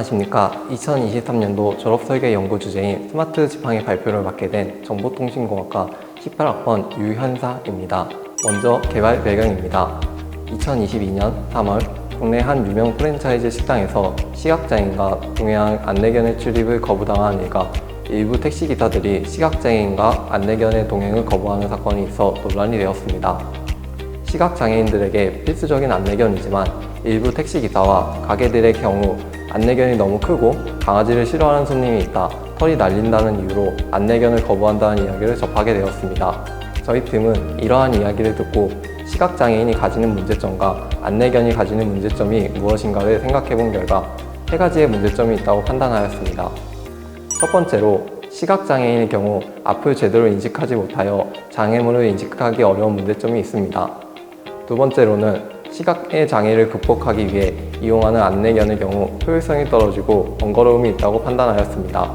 안녕하십니까. 2023년도 졸업설계 연구 주제인 스마트 지팡이 발표를 맡게 된 정보통신공학과 18학번 유현사입니다. 먼저 개발 배경입니다. 2022년 3월 국내 한 유명 프랜차이즈 식당에서 시각장애인과 동해안 안내견의 출입을 거부당한 일과 일부 택시기사들이 시각장애인과 안내견의 동행을 거부하는 사건이 있어 논란이 되었습니다. 시각장애인들에게 필수적인 안내견이지만 일부 택시기사와 가게들의 경우 안내견이 너무 크고 강아지를 싫어하는 손님이 있다, 털이 날린다는 이유로 안내견을 거부한다는 이야기를 접하게 되었습니다. 저희 팀은 이러한 이야기를 듣고 시각장애인이 가지는 문제점과 안내견이 가지는 문제점이 무엇인가를 생각해 본 결과 세 가지의 문제점이 있다고 판단하였습니다. 첫 번째로 시각장애인의 경우 앞을 제대로 인식하지 못하여 장애물을 인식하기 어려운 문제점이 있습니다. 두 번째로는 시각의 장애를 극복하기 위해 이용하는 안내견의 경우 효율성이 떨어지고 번거로움이 있다고 판단하였습니다.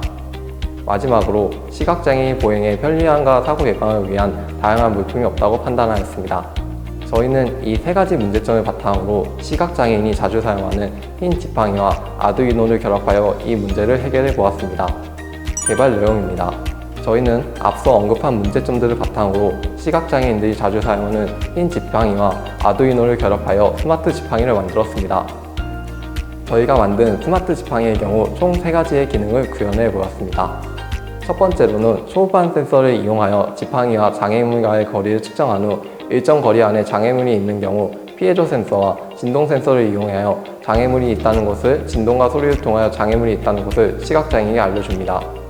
마지막으로 시각장애인 보행의 편리함과 사고 예방을 위한 다양한 물품이 없다고 판단하였습니다. 저희는 이 세 가지 문제점을 바탕으로 시각장애인이 자주 사용하는 흰 지팡이와 아두이노를 결합하여 이 문제를 해결해 보았습니다. 개발 내용입니다. 저희는 앞서 언급한 문제점들을 바탕으로 시각장애인들이 자주 사용하는 흰 지팡이와 아두이노를 결합하여 스마트 지팡이를 만들었습니다. 저희가 만든 스마트 지팡이의 경우 총 세가지의 기능을 구현해 보았습니다. 첫 번째로는 초음파 센서를 이용하여 지팡이와 장애물과의 거리를 측정한 후 일정 거리 안에 장애물이 있는 경우 피해조 센서와 진동 센서를 이용하여 장애물이 있다는 것을 진동과 소리를 통하여 장애물이 있다는 것을 시각장애인에게 알려줍니다.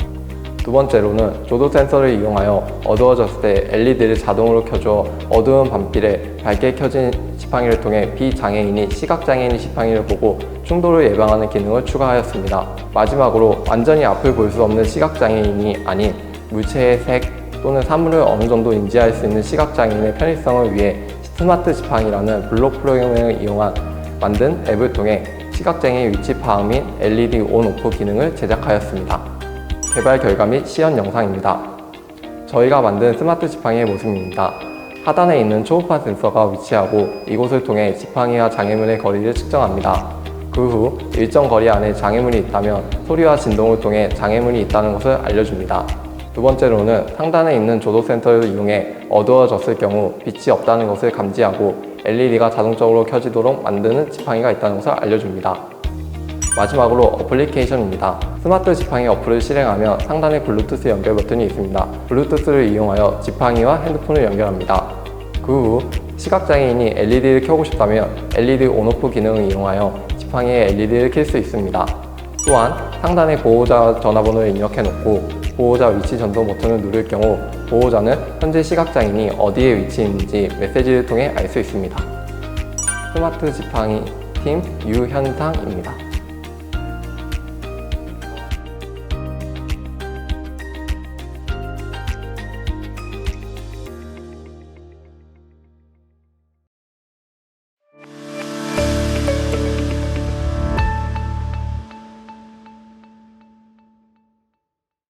두 번째로는 조도 센서를 이용하여 어두워졌을 때 LED를 자동으로 켜줘 어두운 밤길에 밝게 켜진 지팡이를 통해 비장애인이 시각장애인의 지팡이를 보고 충돌을 예방하는 기능을 추가하였습니다. 마지막으로 완전히 앞을 볼 수 없는 시각장애인이 아닌 물체의 색 또는 사물을 어느 정도 인지할 수 있는 시각장애인의 편의성을 위해 스마트 지팡이라는 블록 프로그램을 이용한 만든 앱을 통해 시각장애인 위치 파악 및 LED 온 오프 기능을 제작하였습니다. 개발 결과 및 시연 영상입니다. 저희가 만든 스마트 지팡이의 모습입니다. 하단에 있는 초음파 센서가 위치하고 이곳을 통해 지팡이와 장애물의 거리를 측정합니다. 그 후 일정 거리 안에 장애물이 있다면 소리와 진동을 통해 장애물이 있다는 것을 알려줍니다. 두 번째로는 상단에 있는 조도 센서를 이용해 어두워졌을 경우 빛이 없다는 것을 감지하고 LED가 자동적으로 켜지도록 만드는 지팡이가 있다는 것을 알려줍니다. 마지막으로 어플리케이션입니다. 스마트 지팡이 어플을 실행하면 상단에 블루투스 연결 버튼이 있습니다. 블루투스를 이용하여 지팡이와 핸드폰을 연결합니다. 그 후 시각장애인이 LED를 켜고 싶다면 LED 온오프 기능을 이용하여 지팡이에 LED를 켤 수 있습니다. 또한 상단에 보호자 전화번호를 입력해 놓고 보호자 위치 전송 버튼을 누를 경우 보호자는 현재 시각장애인이 어디에 위치해 있는지 메시지를 통해 알 수 있습니다. 스마트 지팡이 팀 유현상입니다.